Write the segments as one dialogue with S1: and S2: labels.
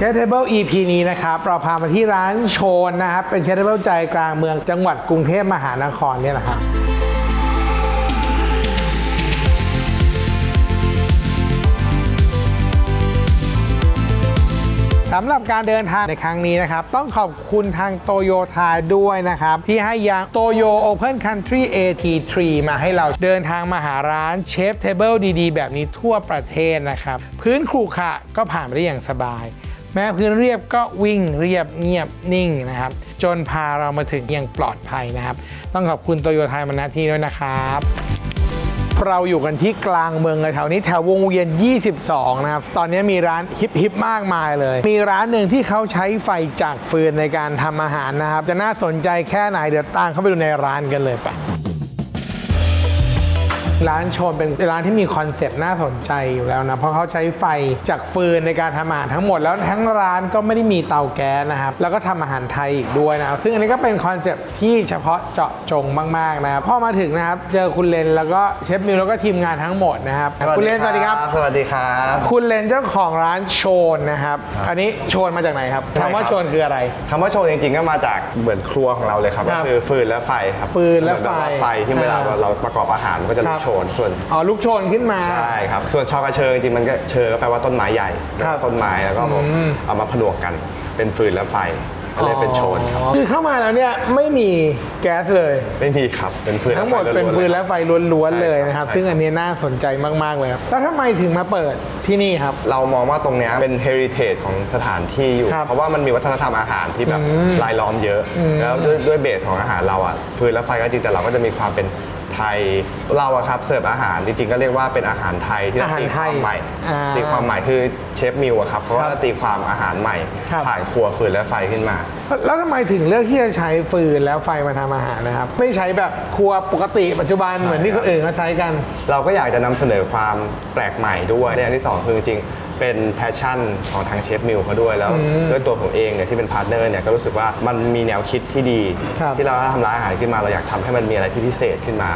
S1: เชฟเทเบิล EP นี้นะครับ เราพามาที่ร้านโชนนะครับ เป็นเชฟเทเบิลใจกลางเมืองจังหวัดกรุงเทพมหานครเนี่ยแหละครับสำหรับการเดินทางในครั้งนี้นะครับ ต้องขอบคุณทางโตโยทาด้วยนะครับ ที่ให้ยางโตโย Open Country AT3 มาให้เราเดินทางมาหาร้านเชฟเทเบิลดีๆ แบบนี้ทั่วประเทศนะครับ พื้นขรุขระก็ผ่านไปได้อย่างสบาย แม้พื้นเรียบก็วิ่งเรียบเงียบนิ่งนะครับ จนพาเรามาถึงอย่างปลอดภัยนะครับ ต้องขอบคุณโตโยทามาณที่ด้วยนะครับเราอยู่กันที่กลางเมืองแถวนี้แถววงเวียน 22 นะครับ ตอนนี้มีร้านฮิปฮิปมากมายเลย มีร้านหนึ่งที่เขาใช้ไฟจากฟืนในการทำอาหารนะครับ จะน่าสนใจแค่ไหนเดี๋ยวตามเข้าไปดูในร้านกันเลยไป ร้านโชนเป็นร้านที่มีคอนเซปต์น่าสนใจอยู่แล้วนะ เพราะเขาใช้ไฟจากฟืนในการทำอาหารทั้งหมดแล้วทั้งร้านก็ไม่ได้มีเตาแก๊สนะครับ แล้วก็ทำอาหารไทยอีกด้วยนะครับซึ่งอันนี้ก็เป็นคอนเซปต์ที่เฉพาะเจาะจงมากๆนะครับพอมาถึงนะครับ เจอคุณเลนแล้วก็เชฟมิวแล้วก็ทีมงานทั้งหมดนะครับคุณเลนสวัสดีครับ
S2: สวัสดีครับ
S1: คุณเลนเจ้าของร้านโชนนะครับอันนี้โชนมาจากไหนครับ
S2: ใช่ครับ
S1: คำว่าโชนคืออะไร
S2: คำว่าโชว์จริงๆก็มาจากเหมือนครัวของเราเลยครับ
S1: ครั
S2: ก็
S1: บ
S2: คือฟืนและไฟครับ
S1: ฟืนและไฟ
S2: เหมือนแบบว่าไฟที่เวลา
S1: อ่า
S2: เราประกอบอาหารมันก็จะ
S1: ค
S2: ลุ
S1: รั
S2: ก
S1: บ
S2: โชนส่วน
S1: อ๋อลูกโชนขึ้นมา
S2: ใช่ครับ ส่วนชอกระเชอจริงๆมันก็เชอก็แปลว่าต้นไม้ใหญ่แล้ว
S1: ครั
S2: ก็
S1: บ
S2: ต้นไม้แล้วก็
S1: อืม
S2: เอามาผนวกกัน เป็นฟืนและไฟก็เลยเป็นโชนครับ
S1: คือเข้ามาแล้วเนี่ยไม่มีแก๊สเลย
S2: ไม่มีครับ เป็นฟืน
S1: ทั้งหมด
S2: ไฟ
S1: เป็น
S2: วๆ
S1: ฟืน
S2: ย
S1: และไฟล้วนๆเลยนะครับ
S2: ใช่ครับ
S1: ซึ่งอันนี้น่าสนใจมากๆเลยครับแล้วทำไมถึงมาเปิดที่นี่ครับ
S2: เรามองว่าตรงเนี้ยเป็น heritage ของสถานที่อยู่
S1: ครับ
S2: เพราะว่ามันมีวัฒนธรรมอาหารที่แบบ
S1: อืม
S2: รายล้อมเยอะ แล้วด้วยด้วยเบสของอาหารเราอะฟืนและไฟก็จริงแต่เราก็จะมีความเป็น ไทย เราอะครับเสิร์ฟอาหารจริงๆก็เรียกว่าเป็นอาหารไทยที่เรา
S1: อาหาร
S2: ตี
S1: ไท
S2: ควายมใหม่
S1: อ่า
S2: ตีความใหม่คือเชฟมิวอะครับเพราะว่า
S1: ครับ
S2: ตีความอาหารใหม่
S1: ครับ
S2: ผ่านครัวฟืนและไฟขึ้นมา
S1: แล้วทำไมถึงเลือกที่จะใช้ฟืนแล้วไฟมาทำอาหารนะครับ ไม่ใช้แบบครัวปกติปัจจุบันเหมือนที่คนอื่นเขาใช้กัน
S2: เราก็อยากจะนำเสนอความแปลกใหม่ด้วยและอย่างที่สองคือจริงๆ เป็นแพชชั่นของทางเชฟมิวเขาด้วยแล้ว ด้วยตัวผมเองเนี่ยที่เป็นพาร์ทเนอร์เนี่ยก็รู้สึกว่ามันมีแนวคิดที่ดี
S1: ครับ
S2: ที่เราทำร้านอาหารขึ้นมาเราอยากทำให้มันมีอะไรที่พิเศษขึ้นมา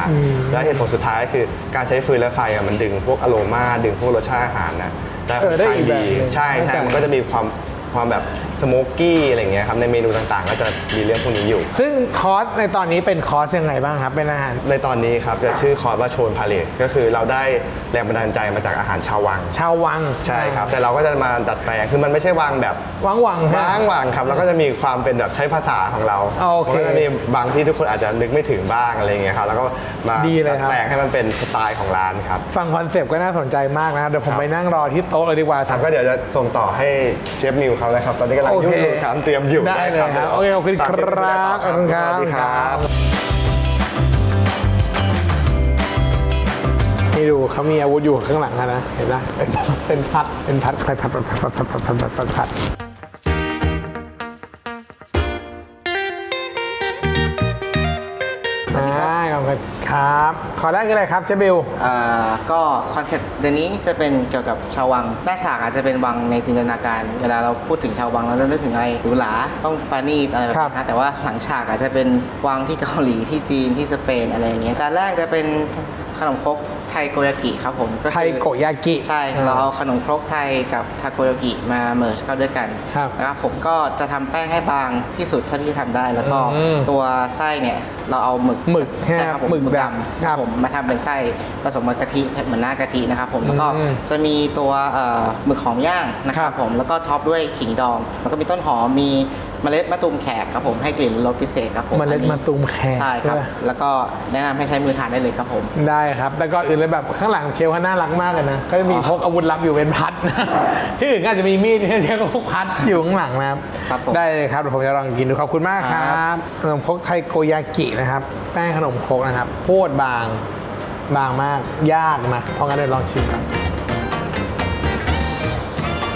S2: และเหตุผลสุดท้ายก็คือการใช้ฟืนและไฟอะมันดึงพวกอโรมาดึงพวกรสชาติอาหารนะได้
S1: เออได้
S2: ค่อน
S1: อีก
S2: ข้าง
S1: แบบ
S2: ดี
S1: หนึ่ง
S2: ใช่
S1: เข้า
S2: ใช่
S1: ใจ
S2: มันก็จะมีความความแบบสโมกกี้อะไรอย่างเงี้ยครับในเมนูต่างๆ ก็จะมีเรื่องพวกนี้อยู่
S1: ซึ่งคอร์สในตอนนี้เป็นคอร์สยังไงบ้างครับ เป็นอาหาร
S2: ในตอนนี้ครับจะชื่อคอร์สว่าโชนพาเลสก็คือเราได้ แรงบันดาลใจมาจากอาหารชาววัง
S1: ชาววัง
S2: ใช่ครับ แต่เราก็จะมาดัดแปลงคือมันไม่ใช่วางแบบ
S1: วังวังๆฮะ
S2: ว้างวางครับ แล้วก็จะมีความเป็นแบบใช้ภาษาของเรา
S1: โอเค
S2: มันก็จะมีบางที่ทุกคนอาจจะนึกไม่ถึงบ้างอะไรอย่างเงี้ยครับ แล้วก็มา
S1: ดีเลย
S2: ดัด
S1: ครับ
S2: แปลงให้มันเป็นสไตล์ของร้านครับ
S1: ฟังคอนเซปต์ก็น่าสนใจมากนะครับเดี๋ยวผม
S2: ครับ
S1: ไปนั่งรอที่โต๊ะเลยดีกว่า
S2: ครับก็เดี๋ยวจะส่งต่อให้เชฟมิวเขาเลยครับ ตอนนี้กำลัง
S1: โอเค
S2: ยุ่งอยู่ครับเตรียมอยู่
S1: ได้เลยครับโอเคขอบคุณค
S2: ฝากเชฟมิวได้
S1: รับ
S2: ต่
S1: ขอบคุณครับ
S2: สวัสดีครับ
S1: นี่ดูเขามีอาวุธอยู่ข้างหลังอะนะ เห็นไหมเป็นเป็นพัด เป็นพัดพัดพัดพัดพัดพัดพัดพัดพัดพัดพัดสวัสดีครับ ครับ ขอได้คืออะไรครับเจ๊บิว
S3: อ่าก็คอนเซ็ปต์เดือนนี้จะเป็นเกี่ยวกับชาววัง หน้าฉากอาจจะเป็นวังในจินตนาการ เวลาเราพูดถึงชาววังเราจะนึกถึงอะไรหรูหราต้องปราณีตอะไรแบบ
S1: ครับ
S3: นี้นะแต่ว่าหลังฉากอาจจะเป็นวังที่เกาหลีที่จีนที่สเปนอะไรอย่างเงี้ยจานแรกจะเป็น ขนมครกไทยโกยากิครับผมก็คือ
S1: ไทยโกยากิ
S3: ใช่ เราเอาขนมครกไทยกับทาโกยากิมาเมิร์ชเข้าด้วยกัน
S1: ครับ
S3: นะครับผมก็จะทำแป้งให้บางที่สุดเท่าที่จะทำได้ แล้วก็
S1: อืม
S3: ตัวไส้เนี่ยเราเอาหมึก
S1: หมึก
S3: ใช่ครับผม
S1: หมึก
S3: หมึก
S1: ดำ
S3: ดำ
S1: ค
S3: ค
S1: รั
S3: รับบผมมาทำเป็นไส้ผสมกับกะทิเหมือนหน้ากะทินะครับผมแล้วก็
S1: อืม
S3: จะมีตัวเอ่อหมึกหอมย่างนะค
S1: ครั
S3: รั
S1: บบ
S3: ผมแล้วก็ท็อปด้วยขิงดองแล้วก็มีต้นหอมมี เมล็ดมะตูมแขกครับผมให้กลิ่นรสพิเศษครับผม
S1: เมล็ด
S3: อันนี้
S1: มะตูมแขก
S3: ใช่ครับ
S1: ด้วย
S3: แล้วก็แนะนำให้ใช้มือทานได้เลยครับผม
S1: ได้ครับ แต่ก่อนอื่นเลยแบบข้างหลังเชลเขาน่ารักมากเลยนะเขาจะมี
S3: อ๋อ
S1: พกอาวุธลับอยู่เป็นพัดนะที่อื่นก็อาจจะมีมีดที่เชลก็พกพัดอยู่ข้างหลังนะครับ
S3: ครับผม
S1: ได้เลยครับเดี๋ยวผมจะลองกินดูขอบคุณมากค
S3: ครั
S1: รับบขนมครกไทยโกยากินะครับ แป้งขนมครกนะครับโคตรบางบางมากยากนะเพราะงั้นเดี๋ยวลองชิมกัน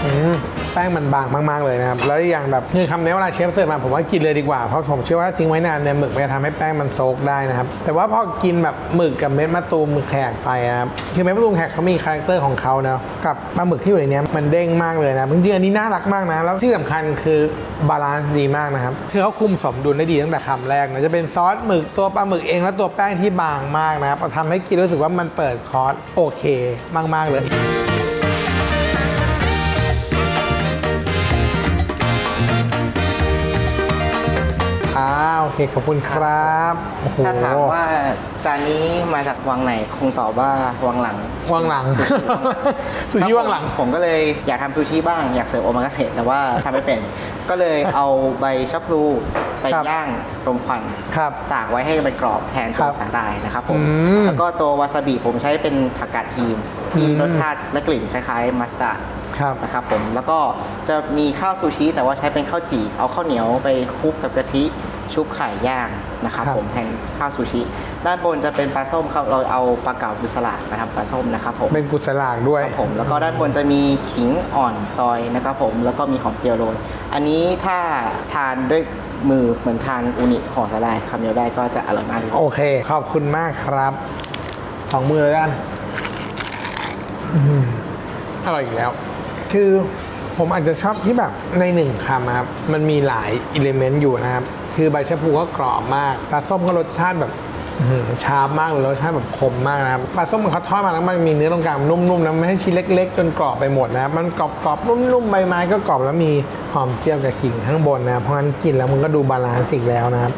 S1: อืม แป้งมันบางมากๆเลยนะครับ แล้วอย่างแบบคือคำนี้เวลาเชฟเสิร์ฟมาผมว่ากินเลยดีกว่า เพราะผมเชื่อว่าทิ้งไว้นานเนี่ยหมึกมันจะทำให้แป้งมันโซกได้นะครับ แต่ว่าพอกินแบบหมึกกับเม็ดมะตูมแขกไปนะครับ คือเม็ดมะตูมแขกเขามีคาแรคเตอร์ของเขาเนาะกับปลาหมึกที่อยู่ในนี้มันเด้งมากเลยนะจริงๆอันนี้น่ารักมากนะ แล้วที่สำคัญคือบาลานซ์ดีมากนะครับ คือเขาคุมสมดุลได้ดีตั้งแต่คำแรกนะ จะเป็นซอสหมึกตัวปลาหมึกเองและตัวแป้งที่บางมากนะครับทำให้กินรู้สึกว่ามันเปิดคอร์สโอเค มากๆเลย เคขอบคุณครับโอ้โห
S3: ถ้าถามว่าจานนี้มาจากวังไหนคงตอบว่าวังหลัง
S1: วางหลังสุชิวางหลัง
S3: ครับผมผมก็เลยอยากทำซูชิบ้างอยากเสิร์ฟโอมากาเสะแต่ว่าทำไม่เป็น ก็เลยเอาใบชะพลูไป
S1: ครับ
S3: ย่างรมควัน
S1: ครับ
S3: ตากไว้ให้ใบกรอบแทน
S1: ครั
S3: ตัว
S1: บ
S3: สาหร่ายนะครับผม
S1: อืม
S3: แล้วก็ตัววาซาบิผมใช้เป็นผักกาดฮีนที่
S1: อืม
S3: รสชาติและกลิ่นคล้ายๆมัสตาร์ด
S1: ครับ
S3: นะครับผมแล้วก็จะมีข้าวซูชิแต่ว่าใช้เป็นข้าวจี่เอาข้าวเหนียวไปคลุกกับกะทิ ชุบไข่ย่างนะครับ
S1: ครับ
S3: ผมแทนข้าวซูชิ ด้านบนจะเป็นปลาส้มครับเราเอาปลาเก๋าบุษรามาทำปลาส้มนะครับผม
S1: เป็นกุศลากด้วย
S3: ครับผมแล้วก็ด้านบนจะมีขิงอ่อนซอยนะครับผมแล้วก็มีหอมเจียวโรยอันนี้ถ้าทานด้วยมือเหมือนทานอูนิห่อสาหร่ายคำเดียวได้ก็จะอร่อยมากที่สุด
S1: โอเค ขอบคุณมากครับ สองมือเลยด้านอื้อหืออร่อยอีกแล้ว คือผมอาจจะชอบที่แบบในหนึ่งคำครับ มันมีหลายอิเลเมนต์อยู่นะครับ คือใบชะพูก็กรอบมากปลาส้มก็รสชาติแบบชาร์ปมากเลยรสชาติแบบคมมากนะครับปลาส้มเขาทอดมาแล้วมันมีเนื้อตรงกลางนุ่มๆนะไม่ให้ชิ้นเล็ก ๆ จนกรอบไปหมดนะครับมันกรอบๆนุ่มๆใบไม้ก็กรอบแล้วมีหอมเจียวกับกิ่งข้างบนนะเพราะฉะนั้นกินแล้วมันก็ดูบาลานซ์อีกแล้วนะครับ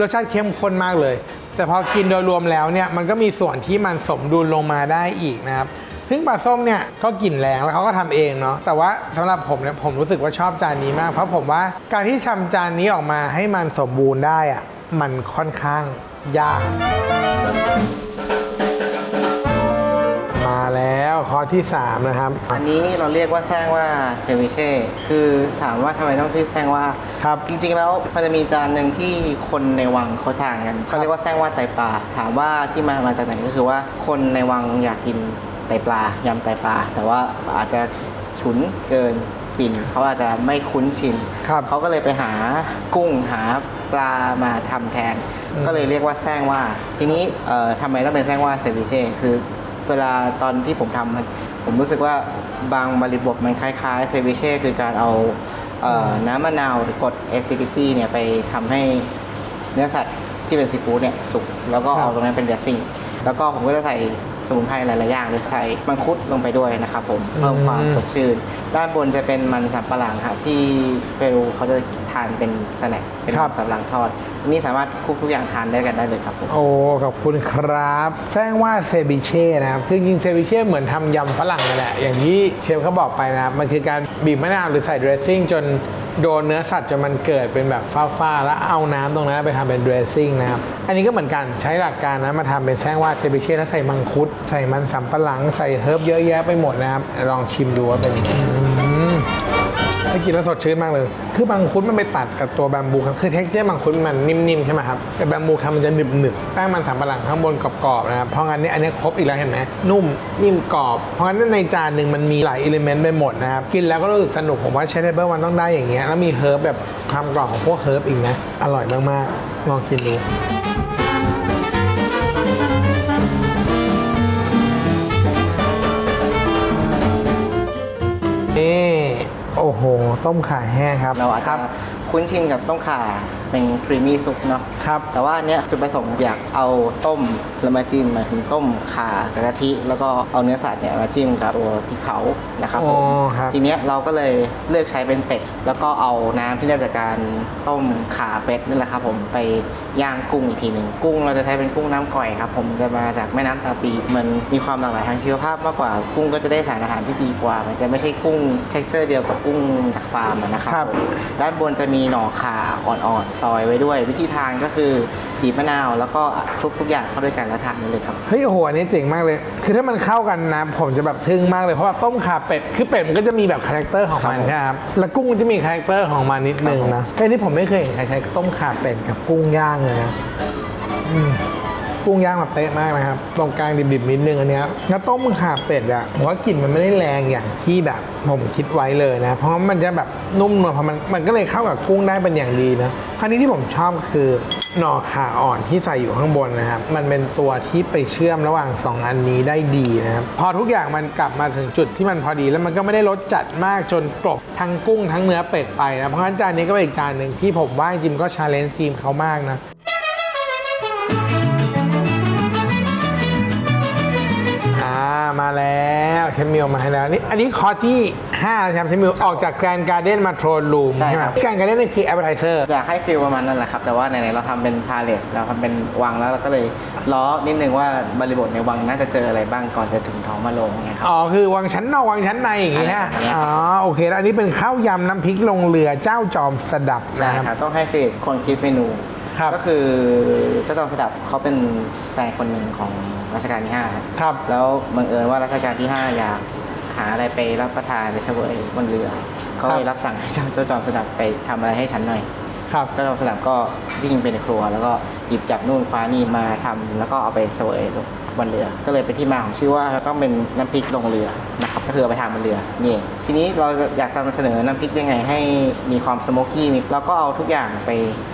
S1: รสชาติเข้มข้นมากเลย แต่พอกินโดยรวมแล้วเนี่ยมันก็มีส่วนที่มันสมดุลลงมาได้อีกนะครับ ซึ่งปลาส้มเนี่ยก็กลิ่นแรงแล้วเขาก็ทำเองเนาะแต่ว่าสำหรับผมเนี่ยผมรู้สึกว่าชอบจานนี้มากเพราะผมว่าการที่ทำจานนี้ออกมาให้มันสมบูรณ์ได้อะมันค่อนข้างยาก มาแล้วข้อที่ 3 นะครับ
S3: อันนี้เราเรียกว่าแซงว่าเซวิเช่คือถามว่าทำไมต้องชื่อแซงว่า
S1: ครับ
S3: จริงๆแล้วมันจะมีจานหนึ่งที่คนในวังเขาทานกันเขาเรียกว่าแซงว่าไตปลาถามว่าที่มามาจากไหนก็คือว่าคนในวังอยากกิน ไตปลายำไตปลา แต่ว่าอาจจะฉุนเกินกลิ่นเขาอาจจะไม่คุ้นชิน
S1: ครับ
S3: เขาก็เลยไปหากุ้งหาปลามาทำแทน
S1: อืม
S3: ก็เลยเรียกว่าแซงว่า ทีนี้เอ่อทำไมต้องเป็นแซงว่าเซวิเช่คือเวลาตอนที่ผมทำมันผมรู้สึกว่าบางบริบทมันคล้ายๆเซวิเช่คือการเอาเอ่อน้ำมะนาวหรือกรด acidity เนี่ยไปทำให้เนื้อสัตว์ที่เป็นซีฟู้ดเนี่ยสุกแล้วก็
S1: ครับ
S3: เอาตรงนั้นเป็นเดรสซิ่งแล้วก็ผมก็จะใส่ สมุนไพรหลายๆอย่างเลยใส่มังคุดลงไปด้วยนะครับผมเพิ่มความสดชื่น ด้านบนจะเป็นมันสำปะหลังครับที่เปรูเขาจะทานเป็นสแน็คเป็น
S1: ครั
S3: มั
S1: บ
S3: นสำปะหลังทอดอันนี้สามารถคลุกทุกอย่างทานได้กันได้เลยครับผม
S1: โอ้ขอบคุณครับแจ้งว่าเซบิเช่นะครับคือจริงๆเซบิเช่เหมือนทำยำฝรั่งนั่นแหละอย่างที่เชฟเขาบอกไปนะครับมันคือการบีบมะนาวหรือใส่เดรสซิ่งจน โดนเนื้อสัตว์จนมันเกิดเป็นแบบฟ้าๆแล้วเอาน้ำตรงนั้นไปทำเป็นเดรสซิ่งนะครับ อันนี้ก็เหมือนกันใช้หลักการนะมาทำเป็นแซงว่าเซบิเช่แล้วใส่มังคุด ใส่มันสำปะหลังใส่เฮิร์บเยอะแยะไปหมดนะครับ ลองชิมดูว่าเป็น อืมถ้กินแล้วสดชื่นมากเลย คือบางคุดมันไปตัดกับตัวแบมบูครับ คือเท็กเจอร์บางคุดมันนิ่มๆใช่ไหมครับ แต่แบมบูทำมันจะหนึบๆ แป้งมันสำปะหลังข้างบนกรอบๆนะครับ เพราะงั้นเนี่ยอันนี้ครบอีกแล้วเห็นไหมนุ่มนิ่มกรอบ เพราะงั้นในจานหนึ่งมันมีหลายอิเลเมนต์ไปหมดนะครับ กินแล้วก็รู้สึกสนุกผมว่าเชฟเทเบิลมันต้องได้อย่างเงี้ย แล้วมีเฮิร์บแบบความกรอบของพวกเฮิร์บอีกนะ อร่อยมากๆ ลองกินดู โอ้โห ต้มข่าแห้งครับ
S3: เราอาจ
S1: ค
S3: จะ
S1: รับ
S3: คุ้นชินกับต้มข่า เป็นครีมมี่ซุปเนาะ
S1: ครับ
S3: แต่ว่าอันเนี้ยจุดประสงค์อยากเอาต้มแล้วมาจิ้มหมายถึงต้มข่ากับกะทิ แล้วก็เอาเนื้อสัตว์เนี่ยมาจิ้มกับตัวพริกเผานะครับผม
S1: อ๋อครับ
S3: ทีเนี้ยเราก็เลยเลือกใช้เป็นเป็ด แล้วก็เอาน้ำที่ได้จากการต้มข่าเป็ดนี่แหละครับผมไปย่างกุ้งอีกทีหนึ่งกุ้งเราจะใช้เป็นกุ้งน้ำก่อยครับผมจะมาจากแม่น้ำตาปี มันมีความหลากหลายทางชีวภาพมากกว่ากุ้งก็จะได้สารอาหารที่ดีกว่า มันจะไม่ใช่กุ้ง texture เดียวกับกุ้งจากฟาร์มอะนะครับ
S1: ครับ
S3: ผมด้านบนจะมีหน่อข่าอ่อนๆซอยไว้ด้วย วิธีทานก็คือบีบมะนาว แล้วก็คลุกทุกอย่างเข้าด้วยกันแล้วทานได้เลยครับ
S1: เฮ้ยโอ้โหอันนี้เจ๋งมากเลย คือถ้ามันเข้ากันนะผมจะแบบทึ่งมากเลยเพราะว่าต้มข่าเป็ดคือเป็ดมันก็จะมีแบบคาแรคเตอร์ของมัน
S3: ครับ
S1: ใช่ไหมครับแล้วกุ้งมันจะมีคาแรคเตอร์ของมันนิดนึง
S3: ครับผม
S1: นะแค่นี้ผมไม่เคยเห็นใครใช้ต้มข่าเป็ดกับกุ้งย่างเลยนะอืม กุ้งย่างแบบเป๊ะมากนะครับ ตรงกลางดิบๆนิดนึงอันเนี้ยแล้วต้มขาเป็ดอะผมว่ากลิ่นมันไม่ได้แรงอย่างที่แบบผมคิดไว้เลยนะ เพราะมันจะแบบนุ่มนวลเพราะมันมันก็เลยเข้ากับกุ้งได้เป็นอย่างดีนะคราวนี้ที่ผมชอบก็คือหน่อขาอ่อนที่ใส่อยู่ข้างบนนะครับ มันเป็นตัวที่ไปเชื่อมระหว่างสองอันนี้ได้ดีนะครับ พอทุกอย่างมันกลับมาถึงจุดที่มันพอดี แล้วมันก็ไม่ได้รสจัดมากจนกลบทั้งกุ้งทั้งเนื้อเป็ดไปนะ เพราะฉะนั้นจานนี้ก็เป็นอีกจานหนึ่งที่ผมว่าจริงๆก็ชาเลนจ์ทีมเขามากนะ อ่ามาแล้วเชชฟมิลมาให้แล้วนี่อันนี้คอร์สที่5แล้วใช่ไหมเชฟมิลออกจากแกรนด์การ์เด้นมาโทรลูม
S3: ใช่
S1: ใช่ไหม
S3: ครับ
S1: แกรนด์การ์เด้นนี่คือแอปเปอร์ไทเซอร์
S3: อยากให้ฟิลประมาณนั้นแหละครับ แต่ว่าไหนๆเราทำเป็นพาเลสเราทำเป็นวังแล้วเราก็เลยล้อนิดนึงว่าบริบทในวังน่าจะเจออะไรบ้างก่อนจะถึงท้องมาลงเนี่ยครับ
S1: อ๋อคือวังชั้นนอกวังชั้นในอย่างงี้ฮะ
S3: อะไรอย่างเงี้ย
S1: อ๋อโอเคแล้วอันนี้เป็นข้าวยำน้ำพริกลงเรือเจ้าจอมสดับ
S3: ใช่
S1: นะ
S3: ค
S1: ค
S3: รั
S1: รั
S3: บบต้องให้เครดิตคนคิดเมนู
S1: ครับ
S3: ก็คือเจ้าจอมสดับเขาเป็นแฟนคนหนึ่งของรัชกาลที่5ครับ
S1: ครับ
S3: แล้วบังเอิญว่ารัชกาลที่ 5 อยากหาอะไรไปรับประทานไปเสวยบนเรือเขาเลยรับสั่งให้เจ้าจอมสดับไปทำอะไรให้ฉันหน่อย
S1: ครับ
S3: เจ้าจอมสลับก็วิ่งไปในครัว แล้วก็หยิบจับนู่นคว้านี่มาทำแล้วก็เอาไปเสวย บนเรือ ก็เลยเป็นที่มาของชื่อว่าเราต้องเป็นน้ำพริกลงเรือนะครับก็คือเอาไปทำบนเรือนี่ทีนี้เราอยากนำเสนอน้ำพริกยังไงให้มีความสโมกกี้มีแล้วก็เอาทุกอย่างไป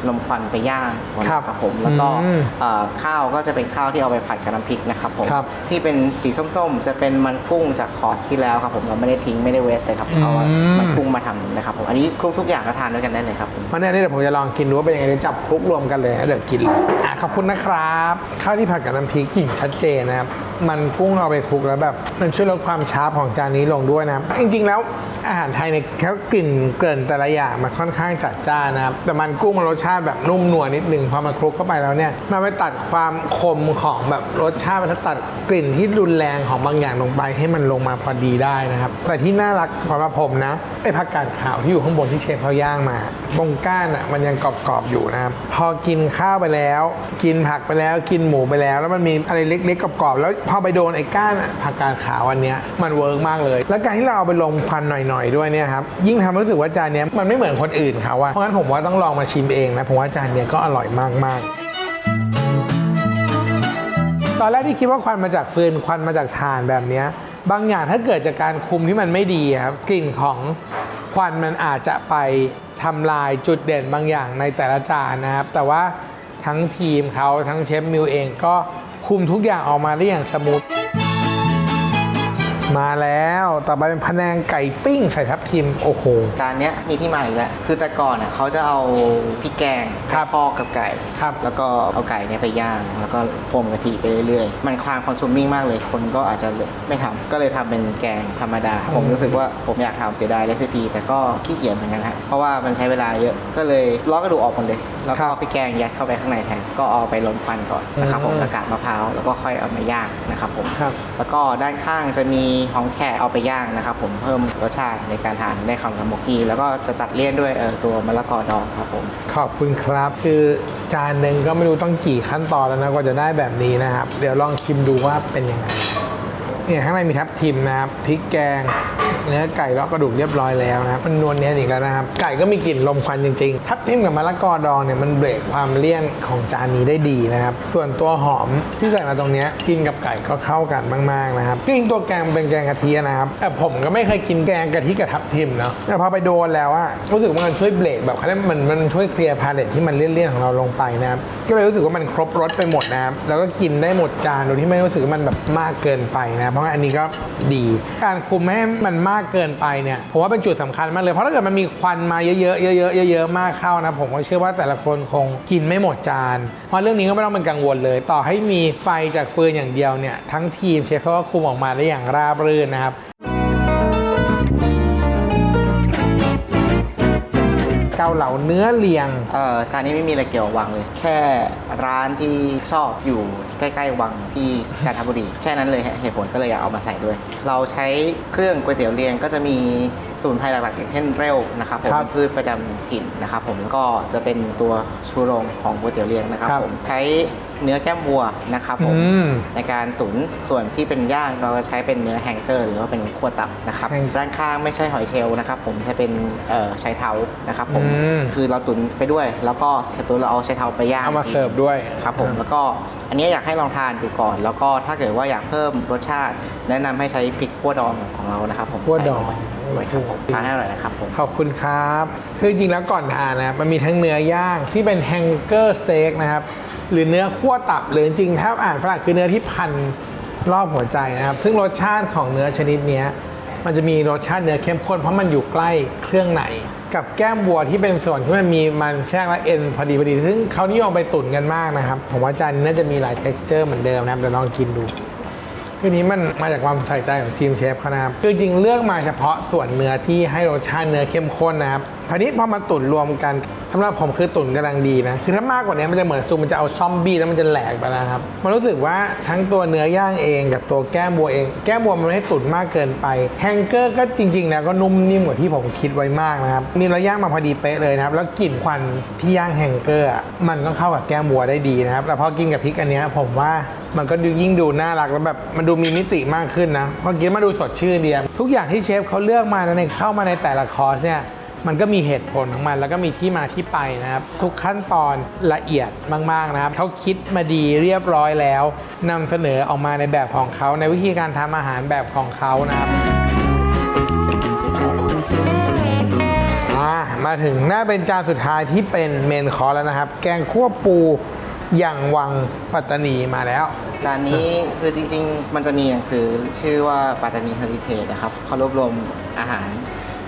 S3: ลมควันไปย่างก่อน
S1: ครับ
S3: นะครับผมแล้วก็
S1: อืม
S3: เอ่อข้าวก็จะเป็นข้าวที่เอาไปผัดกับน้ำพริกนะครับผม
S1: ครับ
S3: ที่เป็นสีส้มๆ จะเป็นมันกุ้งจากคอร์สที่แล้วครับผมเราไม่ได้ทิ้งไม่ได้เวสเลยครับเอา
S1: อืม
S3: มันกุ้งมาทำนะครับผมอันนี้คลุกทุกอย่างก็ทานด้วยกันได้เลยครับผม
S1: เพราะเนี่ยเดี๋ยวผมจะลองกินดูว่าเป็นยังไงเดี๋ยวจับคลุกรวมกันเลยแล้วเดี๋ยวกินเลยอะขอบคุณนะครับ ข้าวที่ผัดกับน้ำพริกกลิ่นชัดเจนนะครับ มันกุ้งเอาไปคลุกแล้วแบบมันช่วยลดความช้าของจานนี้ลงด้วยนะครับจริงๆแล้วอาหารไทยเนี่ยแค่กลิ่นเกลิ่นแต่ละอย่างมันค่อนข้างจัดจ้านนะครับแต่มันกุ้งมันรสชาติแบบนุ่มนวลนิดหนึ่งพอมันคลุกเข้าไปแล้วเนี่ยมันไปตัดความคมของแบบรสชาติมันตัดกลิ่นที่รุนแรงของบางอย่างลงไป ให้มันลงมาพอดีได้นะครับแต่ที่น่ารักสำหรับผมนะไอ้ผักกาดขาวที่อยู่ข้างบนที่เชฟเขาย่างมาตรงก้านอะมันยังกรอบๆอยู่นะครับพอกินข้าวไปแล้ว กินผักไปแล้วกินหมูไปแล้ว แล้วมันมีอะไรเล็กๆกรอบๆแล้วพอไปโดนไอ้ก้านผักกาดขาวอันเนี้ยมันเวิร์กมากเลย แล้วการที่เราเอาไปลงควันหน่อยๆด้วยเนี่ยครับยิ่งทำรู้สึกว่าจานเนี้ยมันไม่เหมือนคนอื่นเขาอะเพราะงั้นผมว่าต้องลองมาชิมเองนะผมว่าจานเนี้ยก็อร่อยมากๆตอนแรกที่คิดว่าควันมาจากฟืนควันมาจากถ่านแบบเนี้ยบางอย่างถ้าเกิดจากการคุมที่มันไม่ดีครับกลิ่นของควันมันอาจจะไปทำลายจุดเด่นบางอย่างในแต่ละจานนะครับ แต่ว่าทั้งทีมเขาทั้งเชฟมิวเองก็ คุมทุกอย่างออกมาได้อย่างสมูท มาแล้วต่อไปเป็นพะแนงไก่ปิ้งใส่ทับทิมโอ้โห
S3: จานเนี้ยมีที่มาอีกแล้ว คือแต่ก่อนน่ะเขาจะเอาพริกแกง
S1: ครับ
S3: พอกกับไก่
S1: ครับ
S3: แล้วก็เอาไก่เนี่ยไปย่าง แล้วก็พรมกะทิไปเรื่อยๆ มันความคอนซูมมิ่งมากเลย คนก็อาจจะไม่ทำก็เลยทำเป็นแกงธรรมดา ผมรู้สึกว่าผมอยากทำเสียดายเรซิปีแต่ก็ขี้เกียจเหมือนกันฮะ เพราะว่ามันใช้เวลาเยอะ ก็เลยล้อกระดูกออกหมดเลย แล้วก็
S1: ครับ
S3: เอาพริกแกงยัดเข้าไปข้างในแทน ก็เอาไปลนควันก่อนนะครับผม
S1: อืม
S3: แล้วกากมะพร้าว แล้วก็ค่อยเอามาย่างนะครับผม
S1: ครับ
S3: แล้วก็ด้านข้างจะมีหองแขกเอาไปย่างนะครับผมเพิ่มรสชาติในการทานได้ความสโมกกี้แล้วก็จะตัดเลี่ยนด้วยเออตัวมะละกอดองครับผม
S1: ขอบคุณครับ คือจานหนึ่งก็ไม่รู้ต้องกี่ขั้นตอนแล้วนะกว่าจะได้แบบนี้นะครับ เดี๋ยวลองชิมดูว่าเป็นยังไง เนี่ยข้างในมีทับทิมนะครับพริกแกงเนื้อไก่เลาะกระดูกเรียบร้อยแล้วนะครับมันนวลเนียนอีกแล้วนะครับไก่ก็มีกลิ่นลมควันจริงๆทับทิมกับมะละกอดองเนี่ยมันเบรกความเลี่ยนของจานนี้ได้ดีนะครับส่วนตัวหอมที่ใส่มาตรงนี้กินกับไก่ก็เข้ากันมากๆนะครับจริงตัวแกงเป็นแกงกะทินะครับแต่ผมก็ไม่เคยกินแกงกะทิกับทับทิมเนาะแต่พอไปโดนแล้วอะรู้สึกว่ามันช่วยเบรกแบบเขาเรียกมันมันช่วยเคลียร์พาเลตที่มันเลี่ยนๆของเราลงไปนะครับก็เลยรู้สึกว่ามันครบรสไปหมดนะครับแล้วก็กินได้หมดจานโดยที่ไม่รู้สึกว่ามันแบบมากเกินไปนะเพราะอันนี้ก็ดี การคุมไม่ให้มันมากเกินไปเนี่ยผมว่าเป็นจุดสำคัญมากเลย เพราะถ้าเกิดมันมีควันมาเยอะๆเยอะๆเยอะๆมากเข้านะ ผมก็เชื่อว่าแต่ละคนคงกินไม่หมดจาน เพราะเรื่องนี้ก็ไม่ต้องเป็นกังวลเลย ต่อให้มีไฟจากฟืนอย่างเดียวเนี่ยทั้งทีมเชฟเขาก็คุมออกมาได้อย่างราบรื่นนะครับ เกาเหลาเนื้อเลียง
S3: เอ่อจานนี้ไม่มีอะไรเกี่ยวกับวังเลย แค่ร้านที่ชอบอยู่ใกล้ๆวังที่กาญจนบุรี แค่นั้นเลยฮะเหตุผลก็เลยอยากเอามาใส่ด้วย เราใช้เครื่องก๋วยเตี๋ยวเรียงก็จะมีสมุนไพรหลักๆ อย่างเช่นเร็วนะครับผม
S1: ครับ
S3: เป็นพืชประจำถิ่นนะครับผมแล้วก็จะเป็นตัวชูโรงของก๋วยเตี๋ยวเรียงนะครับ
S1: ครับ
S3: ผมใช้ เนื้อแก้มวัวนะครับผม
S1: อืม
S3: ในการตุ๋นส่วนที่เป็นย่างเราจะใช้เป็นเนื้อแฮงเกอร์หรือว่าเป็นขั้วตับนะครับ
S1: แฮง
S3: ด้านข้างไม่ใช่หอยเชลล์นะครับผมจะเป็นเอ่อไชเท้านะครับผม
S1: อืม
S3: คือเราตุ๋นไปด้วย แล้วก็เสร็จปุ๊บเราเอาไชเท้าไปย่าง
S1: เอามา
S3: อีกที
S1: เสิร์ฟด้วย
S3: ครับผมแล้วก็อันนี้อยากให้ลองทานดูก่อน แล้วก็ถ้าเกิดว่าอยากเพิ่มรสชาติ แนะนำให้ใช้พริกขั่วดองของเรานะครับผม
S1: ขั่วดอง
S3: ใส่ลงไป ด้วยครับผมทานให้อร่อยนะครับผม
S1: ขอบคุณครับ คือจริงแล้วก่อนทานนะมันมีทั้งเนื้อย่างที่เป็นแฮงเกอร์สเต็กนะครับ หรือเนื้อคั่วตับ หรือจริงถ้าอ่านฝรั่งคือเนื้อที่พันรอบหัวใจนะครับ ซึ่งรสชาติของเนื้อชนิดนี้มันจะมีรสชาติเนื้อเข้มข้นเพราะมันอยู่ใกล้เครื่องในกับแก้มวัวที่เป็นส่วนที่มันมีมันแทรกและเอ็นพอดีพอดีซึ่งเขานิยมไปตุ๋นกันมากนะครับ ผมว่าจานนี้น่าจะมีหลาย t e x t อร์เหมือนเดิมนะครับเดี๋ยวลองกินดู คือนี้มันมาจากความใส่ใจของทีมเชฟเขานะครับคือจริงเลือกมาเฉพาะส่วนเนื้อที่ให้รสชาติเนื้อเข้มข้นนะครับ คราวนี้พอมาตุ๋นรวมกันสำหรับผมคือตุ๋นกำลังดีนะ คือถ้ามากกว่านี้มันจะเหมือนซูมมันจะเอาซอมบี้แล้วมันจะแหลกไปนะครับ มันรู้สึกว่าทั้งตัวเนื้อย่างเองกับตัวแก้มบัวเอง แก้มบัวมันไม่ได้ตุ๋นมากเกินไป แฮงเกอร์ก็จริงๆแล้วก็นุ่มนิ่มกว่าที่ผมคิดไว้มากนะครับ นี่เราย่างมาพอดีเป๊ะเลยนะครับ แล้วกลิ่นควันที่ย่างแฮงเกอร์มันก็เข้ากับแก้มบัวได้ดีนะครับแต่พอกินกับพริกอันนี้ผมว่ามันก็ดูยิ่งดูน่ารักแล้วแบบมันดูมีมิติมากขึ้นนะพอกินมาดูสดชื่นดีอะทุกอย่างที่เชฟเขาเลือกมาในเข้ามาในแต่ละคอร์สเนี่ย มันก็มีเหตุผลของมัน แล้วก็มีที่มาที่ไปนะครับ ทุกขั้นตอนละเอียดมากๆนะครับเขาคิดมาดีเรียบร้อยแล้วนำเสนอออกมาในแบบของเขาในวิธีการทำอาหารแบบของเขานะครับมาถึงหน้าเป็นจานสุดท้ายที่เป็นเมนคอร์แล้วนะครับ แกงคั่วปูอย่างวังปัตตานีมาแล้ว
S3: จานนี้คือจริงๆ มันจะมีหนังสือชื่อว่าปัตตานีเฮอริเทจนะครับเขารวบรวมอาหาร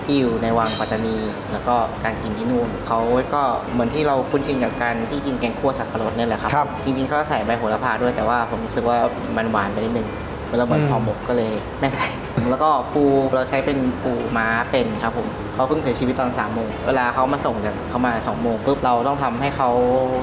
S3: ที่อยู่ในวังปัตตานี แล้วก็การกินที่นู่นเขาก็เหมือนที่เราคุ้นชินกับการที่กินแกงคั่วสับปะรดนี่แหละครับ
S1: ครับ
S3: จริงๆเขาใส่ใบโหระพาด้วยแต่ว่าผมรู้สึกว่ามันหวานไปนิดนึงแล้วเหมือน
S1: อืม
S3: ห่อหมกก็เลยไม่ใส่ แล้วก็ปูเราใช้เป็นปูม้าเป็นครับผมเขาเพิ่งเสียชีวิตตอน3ามโมงเวลาเขามาส่งจากเขามา2องโมงปุ๊บเราต้องทำให้เขา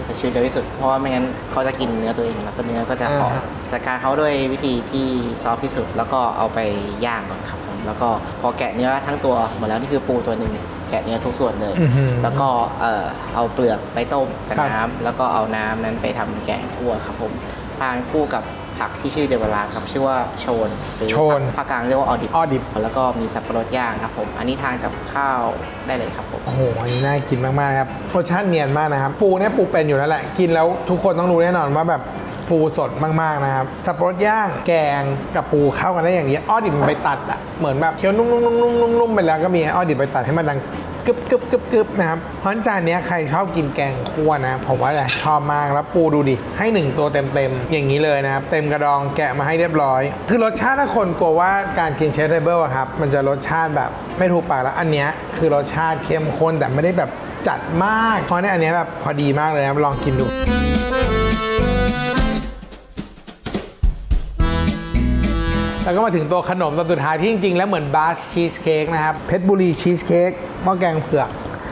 S3: เสียชีวิตเร็วที่สุด เพราะว่าไม่งั้นเขาจะกินเนื้อตัวเองแล้วก็เนื้อก็จะออก
S1: อ่าฮะ
S3: จัดการเขาด้วยวิธีที่ซอฟต์ที่สุด แล้วก็เอาไปย่างก่อนครับผม แล้วก็พอแกะเนื้อทั้งตัวหมดแล้วนี่คือปูตัวหนึ่งแกะเนื้อทุกส่วนเลย
S1: อื้อหือ
S3: แล้วก็เอ่อเอาเปลือกไปต้มกับ
S1: ครับ
S3: น้ำแล้วก็เอาน้ำนั้นไปทำแกงคั่วครับผมทานคู่กับผักที่ชื่อเดวลาครับชื่อว่าโชนหรือ
S1: โชน
S3: ภาคกลางเรียกว่าออดิบ
S1: ออดิบ
S3: แล้วก็มีสับปะรดย่างครับผม อันนี้ทานกับข้าวได้เลยครับผม
S1: โอ้โหอันนี้น่ากินมากๆครับรสชาติเนียนมากนะครับ ปูเนี่ยปูเป็นอยู่แล้วแหละ กินแล้วทุกคนต้องรู้แน่นอนว่าแบบ ปูสดมากๆนะครับสับปะรดย่างแกงกับปูเข้ากันได้อย่างนี้อ้อดิบมันไปตัดอะเหมือนแบบเคี้ยวนุ่มๆๆๆๆไปแล้วก็มีอ้อดิบไปตัดให้มันดังกึบกึบกึบกึบนะครับ เพราะจานนี้ใครชอบกินแกงคั่วนะ ผมว่าจะชอบมากแล้วปูดูดิ ให้หนึ่งตัวเต็มๆอย่างนี้เลยนะครับ เต็มกระดองแกะมาให้เรียบร้อย คือรสชาติถ้าคนกลัวว่าการกินเชฟเทเบิลอะครับ มันจะรสชาติแบบไม่ถูกปากแล้วอันเนี้ยคือรสชาติเข้มข้นแต่ไม่ได้แบบจัดมาก เพราะฉะนั้อันนี้แบบพอดีมากเลยนะครับลองกินดู แล้วก็มาถึงตัวขนมตัวสุดท้ายที่จริงๆ แล้วเหมือนบาสชีสเค้กนะครับ เพชรบุรีชีสเค้กหม้อแกงเผือก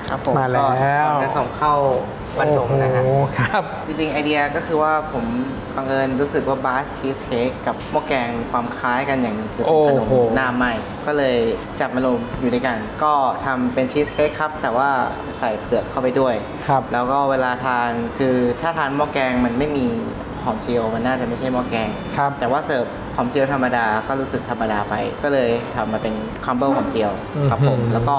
S3: ครับผม
S1: มาแล้ว
S3: ก็ก่อนจะส่งเข้าบรรทมนะฮะ
S1: โอ้โหครับ
S3: จริงๆ ไอเดียก็คือว่าผมบังเอิญรู้สึกว่าบาสชีสเค้กกับหม้อแกงมีความคล้ายกันอย่างหนึ่งคือเป็นขนม
S1: โอ้โห
S3: หน้าไหมก็เลยจับมารวมอยู่ด้วยกัน ก็ทำเป็นชีสเค้กครับ แต่ว่าใส่เผือกเข้าไปด้วย
S1: ครับ
S3: แล้วก็เวลาทานคือถ้าทานหม้อแกงมันไม่มี หอมเจียวมันน่าจะไม่ใช่หม้อแกง
S1: ครับ
S3: แต่ว่าเสิร์ฟหอมเจียวธรรมดาก็รู้สึกธรรมดาไป ก็เลยทำมาเป็นคัมเบิลหอมเจียวครับผม
S1: อื้อหือ
S3: แล้วก็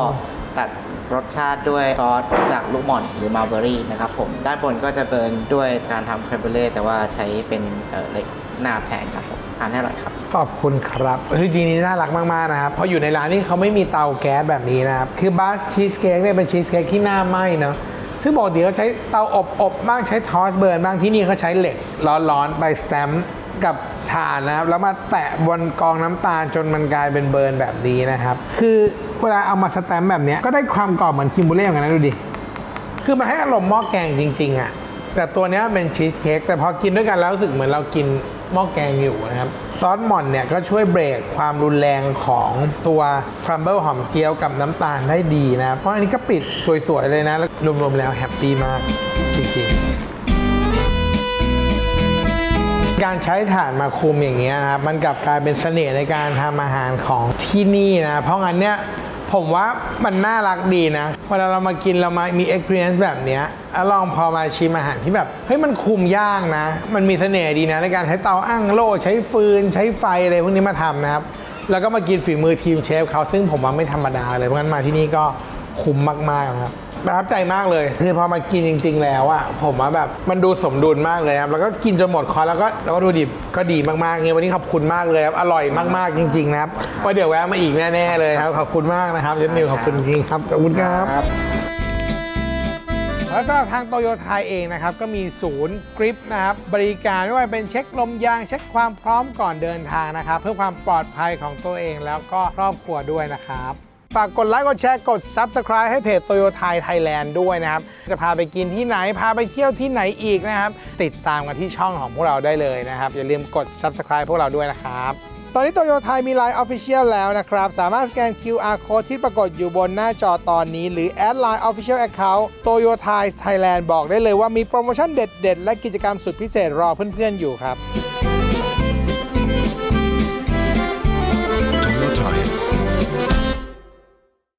S3: ตัดรสชาติด้วยซอสจากลูกหม่อนหรือมาลเบอรี่นะครับผม ด้านบนก็จะเบิร์นด้วยการทำเครมเบรเล่แต่ว่าใช้เป็นเอ่อเหล็กหน้าแทนครับผมทานให้อร่อยครับ
S1: ขอบคุณครับคือจริงๆนี่น่ารักมากๆนะครับเพราะอยู่ในร้านนี้เขาไม่มีเตาแก๊สแบบนี้นะครับ คือบาสชีสเค้กเนี่ยเป็นชีสเค้กที่หน้าไหม้เนาะ ซึ่งปกติเขาใช้เตาอบอบบ้างใช้ทอสเบิร์นบ้างที่นี่เขาใช้เหล็กร้อนๆไปสแตมป์กับถ่านนะครับ แล้วมาแตะบนกองน้ำตาลจนมันกลายเป็นเบิร์นแบบนี้นะครับ คือเวลาเอามาสแตมป์แบบนี้ก็ได้ความกรอบเหมือนคิมบูเล่เหมือนกันนะดูดิ คือมันให้อารมณ์หม้อแกงจริง ๆอะแต่ตัวนี้เป็นชีสเค้กแต่พอกินด้วยกันแล้วรู้สึกเหมือนเรากิน หม้อแกงอยู่นะครับ ซอสหม่อนเนี่ยก็ช่วยเบรกความรุนแรงของตัวครัมเบิลหอมเจียวกับน้ำตาลได้ดีนะ เพราะอันนี้ก็ปิดสวยๆเลยนะ แล้วรวมๆแล้วแฮปปี้มากจริงๆการใช้ถ่านมาคุมอย่างเงี้ยนะครับมันกลับกลายเป็นเสน่ห์ในการทำอาหารของที่นี่นะ เพราะงั้นเนี่ย ผมว่ามันน่ารักดีนะ เวลาเรามากินเรามามี experience แบบเนี้ยแล้วลองพอมาชิมอาหารที่แบบ เฮ้ยมันคุมย่างนะ มันมีเสน่ห์ดีนะ ในการใช้เตาอ้างโล่ใช้ฟืน ใช้ไฟอะไรพวกนี้มาทำนะครับ แล้วก็มากินฝีมือทีมเชฟเขาซึ่งผมว่าไม่ธรรมดาเลยเพราะงั้นมาที่นี่ก็คุ้มมากๆนะครับ ประทับใจมากเลย คือพอมากินจริง ๆ แล้วอะผมว่าแบบมันดูสมดุลมากเลยครับแล้วก็กินจนหมดคอร์สแล้วก็แล้วก็ดูดิบก็ดีมากๆเนี่ยวันนี้ขอบคุณมากเลยครับอร่อยมากๆจริงๆนะครับว่าเดี๋ยวแวะมาอีกแน่ๆเลยครับขอบคุณมากนะครับเจนนิวขอบคุณจริงๆครับขอบคุณครับแล้วสำหรับทางโตโยต้าเองนะครับก็มีศูนย์กริปนะครับบริการไม่ว่าเป็นเช็คลมยางเช็คความพร้อมก่อนเดินทางนะครับ เพื่อความปลอดภัยของตัวเองแล้วก็ครอบครัวด้วยนะครับ ฝากกดไลค์กดแชร์กด Subscribe ให้เพจโตโยไทยไทยแลนด์ด้วยนะครับ จะพาไปกินที่ไหน พาไปเที่ยวที่ไหนอีกนะครับ ติดตามกันที่ช่องของพวกเราได้เลยนะครับ อย่าลืมกด Subscribe พวกเราด้วยนะครับตอนนี้โตโยไทยมี Line Official แล้วนะครับ สามารถสแกน QR Code ที่ปรากฏอยู่บนหน้าจอตอนนี้ หรือแอด Line Official Account โตโยไทยไทยแลนด์บอกได้เลยว่ามีโปรโมชั่นเด็ด ๆ และกิจกรรมสุดพิเศษรอเพื่อน ๆ อยู่ครับ